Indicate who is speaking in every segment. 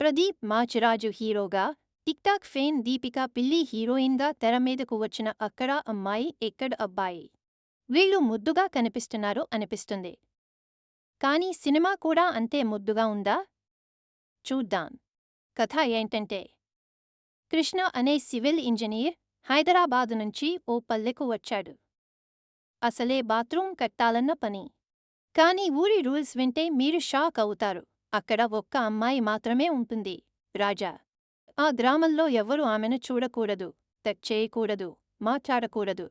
Speaker 1: ప్రదీప్ మాచిరాజు హీరోగా TikTok fame Deepika పిల్లి హీరోయిన్గా తెర మీదకు వచ్చిన అక్కడ అమ్మాయి ఎక్కడ అబ్బాయి? వీళ్ళు ముద్దుగా కనిపిస్తున్నారు అనిపిస్తుంది. కానీ సినిమా కూడా అంతే ముద్దుగా ఉందా? చూద్దాం. కథ ఏంటంటే కృష్ణ అనే సివిల్ ఇంజనీర్ హైదరాబాదు నుంచి ఓ పల్లెకు వచ్చాడు. అసలే బాత్రూం కట్టాలన్న పని. కానీ ఊరి రూల్స్ వింటే మీరు షాక్ అవుతారు. అక్కడ ఒక్క అమ్మాయి మాత్రమే ఉంటుంది రాజా. ఆ గ్రామంలో ఎవరు ఆమెను చూడకూడదు టచ్ చేయకూడదు మాట్లాడకూడదు.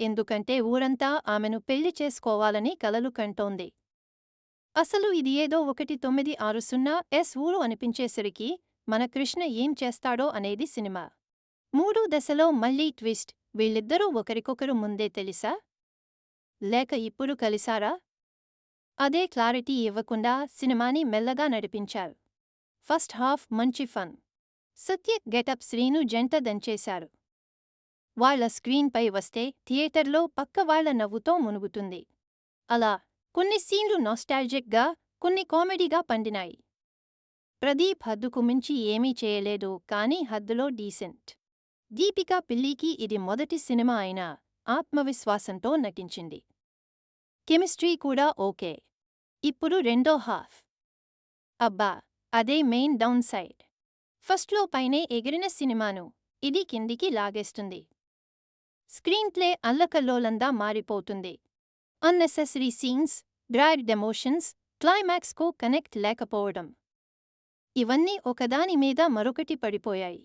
Speaker 1: ఎందుకంటే ఊరంతా ఆమెను పెళ్ళి చేసుకోవాలని కలలు కంటోంది. అసలు ఇది ఏదో ఒకటి తొమ్మిది ఆరు సున్నా ఎస్ ఊరు అనిపించేసరికి మన కృష్ణ ఏం చేస్తాడో అనేది సినిమా. మూడో దశలో మళ్ళీ ట్విస్ట్ వీళ్ళిద్దరూ ఒకరికొకరు ముందే తెలుసా? లేక ఇప్పుడు కలిసారా? అదే క్లారిటీ ఇవ్వకుండా సినిమాని మెల్లగా నడిపించారు. ఫస్ట్ హాఫ్ మంచి ఫన్. సత్య గెటప్ శ్రీను జంట దంచేశారు. వాళ్ళ స్క్రీన్పై వస్తే థియేటర్లో పక్కవాళ్ళ నవ్వుతో మునుగుతుంది. అలా కొన్ని సీన్లు నాస్టాల్జిక్గా కొన్ని కామెడీగా పండినాయి. ప్రదీప్ హద్దుకు మించి ఏమీ చేయలేదు కానీ హద్దులో డీసెంట్. దీపికా పిల్లికి ఇది మొదటి సినిమా అయినా ఆత్మవిశ్వాసంతో నటించింది. కెమిస్ట్రీ కూడా ఓకే. ఇప్పుడు రెండో హాఫ్. అబ్బా! అదే మెయిన్ డౌన్ సైడ్. ఫస్ట్లో పైనే ఎగిరిన సినిమాను ఇది కిందికి లాగేస్తుంది. స్క్రీన్ ప్లే అల్లకల్లోలందా మారిపోతుంది. అన్నెసెసరీ సీన్స్ డ్రాగ్ డెమోషన్స్ క్లైమాక్స్కు కనెక్ట్ లేకపోవడం. ఇవన్నీ ఒకదాని మీద మరొకటి పడిపోయాయి.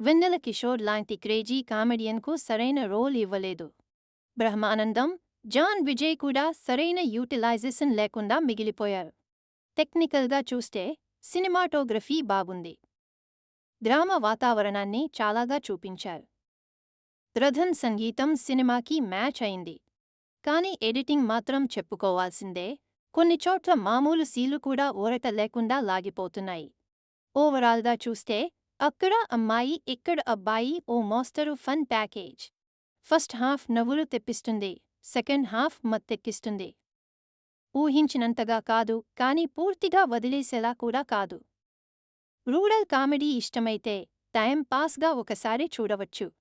Speaker 1: వెన్నెల కిషోర్ లాంటి క్రేజీ కామెడియన్కు సరైన రోల్ ఇవ్వలేదు. బ్రహ్మానందం జాన్ విజయ్ కూడా సరైన యూటిలైజేషన్ లేకుండా మిగిలిపోయారు. టెక్నికల్గా చూస్తే సినిమాటోగ్రఫీ బాగుంది. డ్రామా వాతావరణాన్ని చాలాగా చూపించారు. రథన్ సంగీతం సినిమాకి మ్యాచ్ అయింది. కానీ ఎడిటింగ్ మాత్రం చెప్పుకోవాల్సిందే కొన్ని చోట్ల మామూలు సీలు కూడా ఊరట లేకుండా లాగిపోతున్నాయి. ఓవరాల్గా చూస్తే అక్కడ అమ్మాయి ఇక్కడ అబ్బాయి ఓ మోస్తరు ఫన్ ప్యాకేజ్. ఫస్ట్ హాఫ్ నవ్వులు తెప్పిస్తుంది. Second half మత్తెక్కిస్తుంది. ఊహించినంతగా కాదు కానీ పూర్తిగా వదిలేసేలా కూడా కాదు. రూరల్ కామెడీ ఇష్టమైతే టైం పాస్గా ఒకసారి చూడవచ్చు.